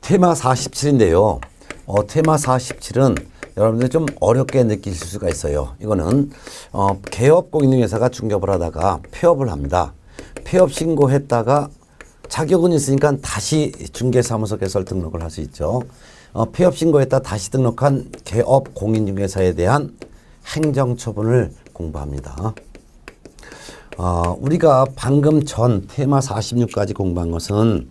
테마 47인데요. 어, 테마 47은 여러분들이 좀 어렵게 느끼실 수가 있어요. 이거는 어, 개업 공인중개사가 중개업을 하다가 폐업을 합니다. 폐업 신고했다가 자격은 있으니까 다시 중개사무소 개설 등록을 할 수 있죠. 어, 폐업 신고했다 다시 등록한 개업 공인중개사에 대한 행정처분을 공부합니다. 어, 우리가 방금 전 테마 46까지 공부한 것은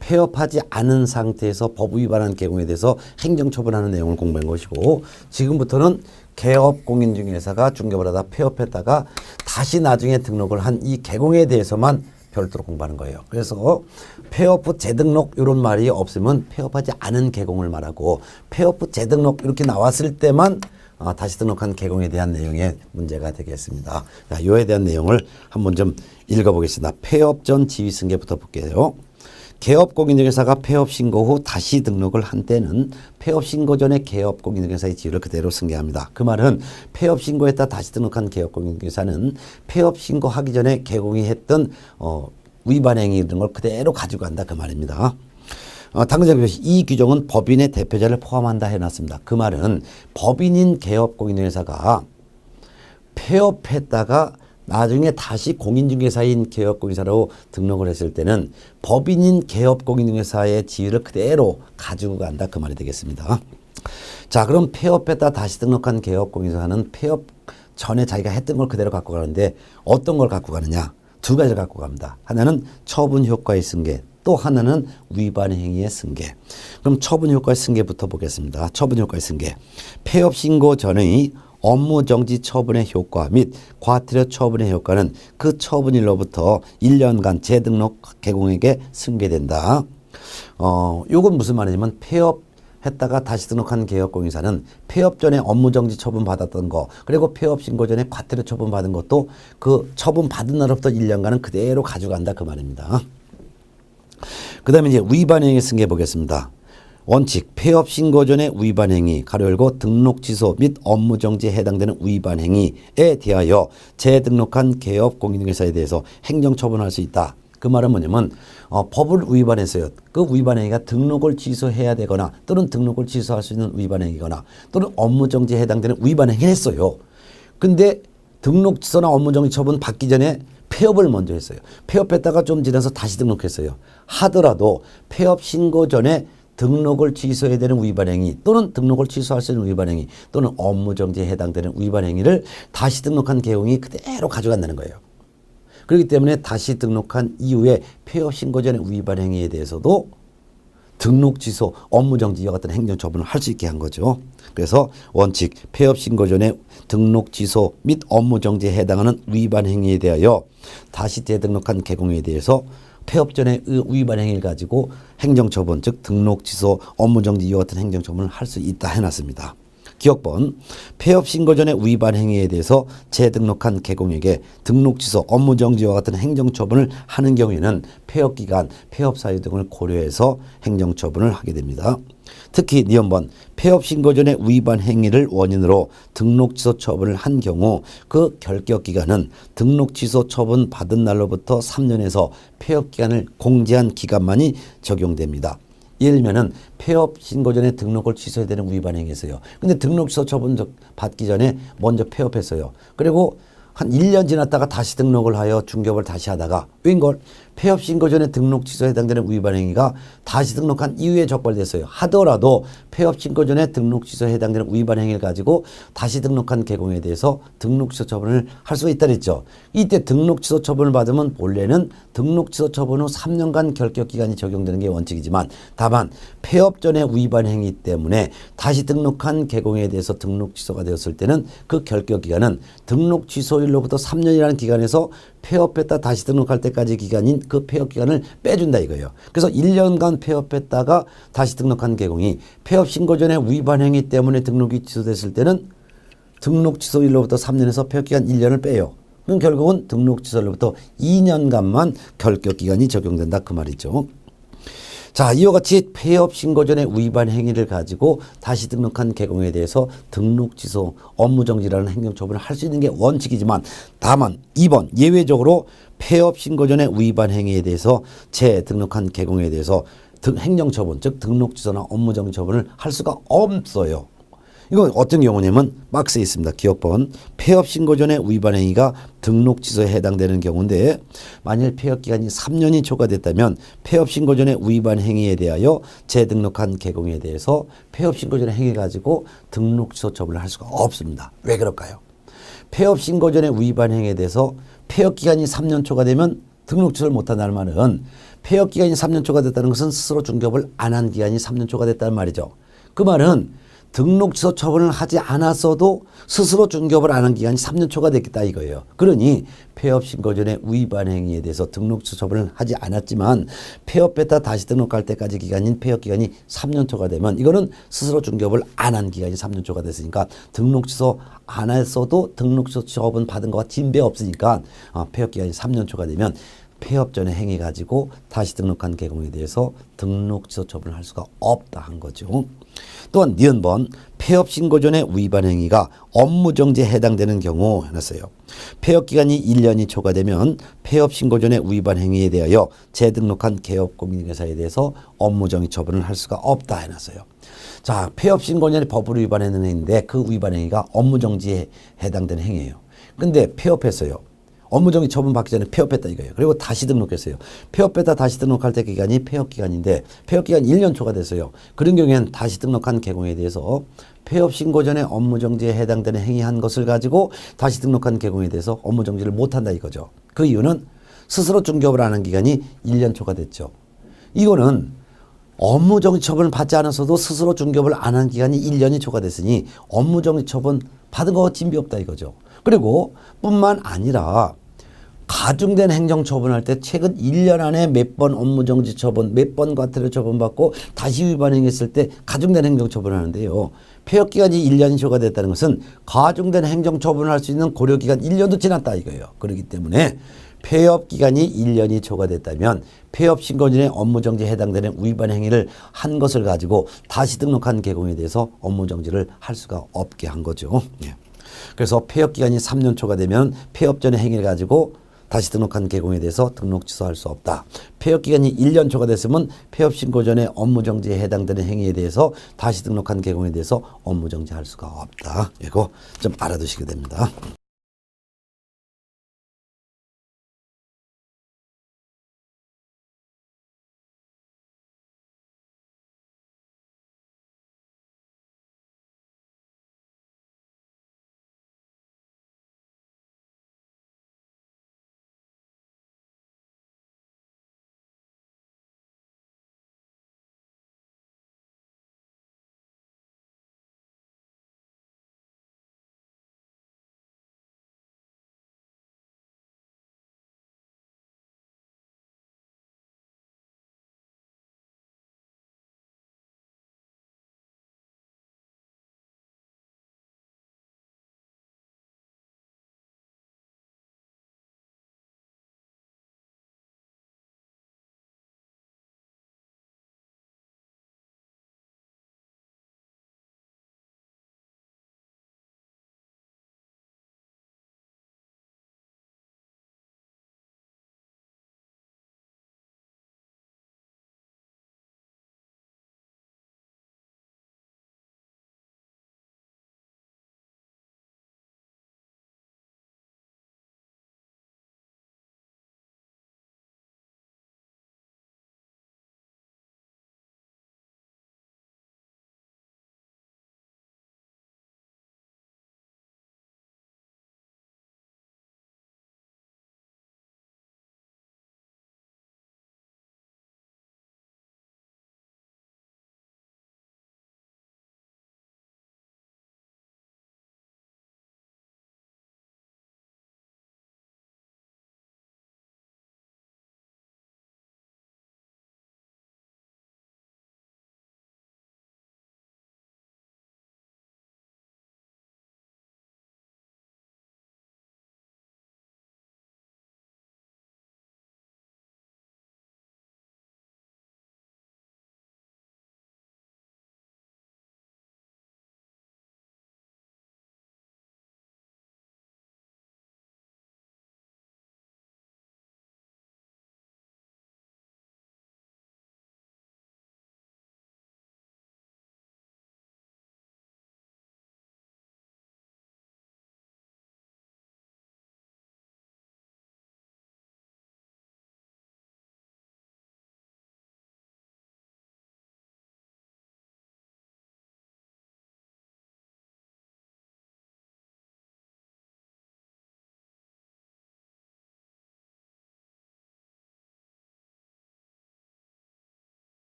폐업하지 않은 상태에서 법 위반한 개공에 대해서 행정처분하는 내용을 공부한 것이고 지금부터는 개업 공인중개사가 중개업을 하다 폐업했다가 다시 나중에 등록을 한 이 개공에 대해서만 별도로 공부하는 거예요. 그래서 폐업 후 재등록 이런 말이 없으면 폐업하지 않은 개공을 말하고 폐업 후 재등록 이렇게 나왔을 때만 아, 다시 등록한 개공에 대한 내용의 문제가 되겠습니다. 자, 이에 대한 내용을 한번 좀 읽어보겠습니다. 폐업 전 지위 승계부터 볼게요. 개업 공인중개사가 폐업 신고 후 다시 등록을 한 때는 폐업 신고 전에 개업 공인중개사의 지위를 그대로 승계합니다. 그 말은 폐업 신고했다 다시 등록한 개업 공인중개사는 폐업 신고하기 전에 개공이 했던 어, 위반 행위 이런 걸 그대로 가지고 간다 그 말입니다. 어, 당장 이 규정은 법인의 대표자를 포함한다 해놨습니다. 그 말은 법인인 개업 공인중개사가 폐업했다가 나중에 다시 공인중개사인 개업공인사로 등록을 했을 때는 법인인 개업공인중개사의 지위를 그대로 가지고 간다 그 말이 되겠습니다. 자 그럼 폐업했다 다시 등록한 개업공인사는 폐업 전에 자기가 했던 걸 그대로 갖고 가는데 어떤 걸 갖고 가느냐 두 가지를 갖고 갑니다. 하나는 처분 효과의 승계 또 하나는 위반 행위의 승계. 그럼 처분 효과의 승계부터 보겠습니다. 처분 효과의 승계. 폐업 신고 전의 업무 정지 처분의 효과 및 과태료 처분의 효과는 그 처분일로부터 1년간 재등록 개공에게 승계된다. 어, 요건 무슨 말이냐면 폐업 했다가 다시 등록한 개업공인사는 폐업 전에 업무 정지 처분 받았던 거 그리고 폐업 신고 전에 과태료 처분 받은 것도 그 처분 받은 날부터 1년간은 그대로 가져간다 그 말입니다. 그 다음에 이제 위반 행위 승계 보겠습니다. 원칙 폐업 신고 전의 위반 행위 가로 열고 등록 취소 및 업무 정지에 해당되는 위반 행위에 대하여 재등록한 개업 공인중개사에 대해서 행정 처분할 수 있다. 그 말은 뭐냐면 어, 법을 위반했어요. 그 위반 행위가 등록을 취소해야 되거나 또는 등록을 취소할 수 있는 위반 행위거나 또는 업무 정지에 해당되는 위반 행위를 했어요. 근데 등록 취소나 업무 정지 처분 받기 전에 폐업을 먼저 했어요. 폐업했다가 좀 지나서 다시 등록했어요. 하더라도 폐업 신고 전에 등록을 취소해야 되는 위반 행위 또는 등록을 취소할 수 있는 위반 행위 또는 업무 정지에 해당되는 위반 행위를 다시 등록한 개용이 그대로 가져간다는 거예요. 그렇기 때문에 다시 등록한 이후에 폐업 신고 전의 위반 행위에 대해서도 등록 취소, 업무 정지 이와 같은 행정 처분을 할 수 있게 한 거죠. 그래서 원칙 폐업 신고 전에 등록 취소 및 업무 정지에 해당하는 위반 행위에 대하여 다시 재등록한 개공에 대해서 폐업 전에 의 위반 행위를 가지고 행정처분 즉 등록 취소 업무 정지 이와 같은 행정처분을 할 수 있다 해놨습니다. 기억번 폐업 신고 전에 위반 행위에 대해서 재등록한 개공에게 등록 취소 업무 정지와 같은 행정 처분을 하는 경우에는 폐업 기간 폐업 사유 등을 고려해서 행정 처분을 하게 됩니다. 특히 니엄번 폐업 신고 전에 위반 행위를 원인으로 등록 취소 처분을 한 경우 그 결격 기간은 등록 취소 처분 받은 날로부터 3년에서 폐업 기간을 공제한 기간만이 적용됩니다. 예를 들면은 폐업 신고 전에 등록을 취소해야 되는 위반 행위였어요. 근데 등록 취소 처분 받기 전에 먼저 폐업했어요. 그리고 한 1년 지났다가 다시 등록을 하여 중개업을 다시 하다가 웬걸 폐업 신고 전에 등록 취소에 해당되는 위반 행위가 다시 등록한 이후에 적발됐어요. 하더라도 폐업 신고 전에 등록 취소에 해당되는 위반 행위를 가지고 다시 등록한 개공에 대해서 등록 취소 처분을 할 수가 있다 그랬죠. 이때 등록 취소 처분을 받으면 본래는 등록 취소 처분 후 3년간 결격 기간이 적용되는 게 원칙이지만 다만 폐업 전에 위반 행위 때문에 다시 등록한 개공에 대해서 등록 취소가 되었을 때는 그 결격 기간은 등록 취소일로부터 3년이라는 기간에서 폐업했다 다시 등록할 때까지 기간인 그 폐업 기간을 빼준다 이거예요. 그래서 1년간 폐업했다가 다시 등록한 개공이 폐업 신고 전에 위반 행위 때문에 등록이 취소됐을 때는 등록 취소일로부터 3년에서 폐업 기간 1년을 빼요. 그럼 결국은 등록 취소일로부터 2년간만 결격 기간이 적용된다 그 말이죠. 자, 이와 같이 폐업 신고 전에 위반 행위를 가지고 다시 등록한 개공에 대해서 등록 취소, 업무 정지라는 행정 처분을 할 수 있는 게 원칙이지만 다만 2번 예외적으로 폐업 신고 전에 위반 행위에 대해서 재등록한 개공에 대해서 등 행정 처분, 즉 등록 취소나 업무 정지 처분을 할 수가 없어요. 이건 어떤 경우냐면 박스에 있습니다. 기업번 폐업 신고 전에 위반 행위가 등록 취소에 해당되는 경우인데 만일 폐업 기간이 3년이 초과됐다면 폐업 신고 전에 위반 행위에 대하여 재등록한 개공에 대해서 폐업 신고 전에 행위 가지고 등록 취소 처분을 할 수가 없습니다. 왜 그럴까요? 폐업 신고 전에 위반 행위에 대해서 폐업 기간이 3년 초과되면 등록 취소를 못한다는 말은 폐업 기간이 3년 초과됐다는 것은 스스로 중개업을 안 한 기간이 3년 초과됐다는 말이죠. 그 말은 등록 취소 처분을 하지 않았어도 스스로 중개업을 안 한 기간이 3년 초과됐겠다 이거예요. 그러니 폐업 신고 전에 위반 행위에 대해서 등록 취소 처분을 하지 않았지만 폐업했다 다시 등록할 때까지 기간인 폐업 기간이 3년 초과되면 이거는 스스로 중개업을 안 한 기간이 3년 초과됐으니까 등록 취소 안 했어도 등록 취소 처분 받은 거와 진배 없으니까 어, 폐업 기간이 3년 초과되면 폐업 전에 행위 가지고 다시 등록한 개공에 대해서 등록 취소 처분을 할 수가 없다 한 거죠. 또한 니은 번 폐업 신고 전에 위반 행위가 업무 정지에 해당되는 경우 해놨어요. 폐업 기간이 1년이 초과되면 폐업 신고 전에 위반 행위에 대하여 재등록한 개업 공인회사에 대해서 업무 정지 처분을 할 수가 없다 해놨어요. 자, 폐업 신고 전에 법을 위반하는 행위인데 그 위반 행위가 업무 정지에 해당되는 행위예요. 근데 폐업했어요. 업무정지 처분 받기 전에 폐업했다 이거예요. 그리고 다시 등록했어요. 폐업했다 다시 등록할 때 기간이 폐업 기간인데 폐업 기간 1년 초과됐어요. 그런 경우에는 다시 등록한 개공에 대해서 폐업 신고 전에 업무 정지에 해당되는 행위한 것을 가지고 다시 등록한 개공에 대해서 업무 정지를 못 한다 이거죠. 그 이유는 스스로 중개업을 하는 기간이 1년 초과됐죠. 이거는 업무 정지 처분을 받지 않았어도 스스로 중개업을 안 한 기간이 1년이 초과됐으니 업무 정지 처분 받은 거 진비 없다 이거죠. 그리고 뿐만 아니라 가중된 행정 처분할 때 최근 1년 안에 몇 번 업무 정지 처분, 몇 번 과태료 처분받고 다시 위반 행했을 때 가중된 행정 처분을 하는데요. 폐업 기간이 1년이 초과됐다는 것은 가중된 행정 처분을 할수 있는 고려 기간 1년도 지났다 이거예요. 그렇기 때문에 폐업 기간이 1년이 초과됐다면 폐업 신고전에 업무 정지에 해당되는 위반 행위를 한 것을 가지고 다시 등록한 개공에 대해서 업무 정지를 할 수가 없게 한 거죠. 예. 그래서 폐업 기간이 3년 초과되면 폐업 전의 행위를 가지고 다시 등록한 개공에 대해서 등록 취소할 수 없다. 폐업 기간이 1년 초과됐으면 폐업 신고 전에 업무 정지에 해당되는 행위에 대해서 다시 등록한 개공에 대해서 업무 정지할 수가 없다. 이거 좀 알아두시게 됩니다.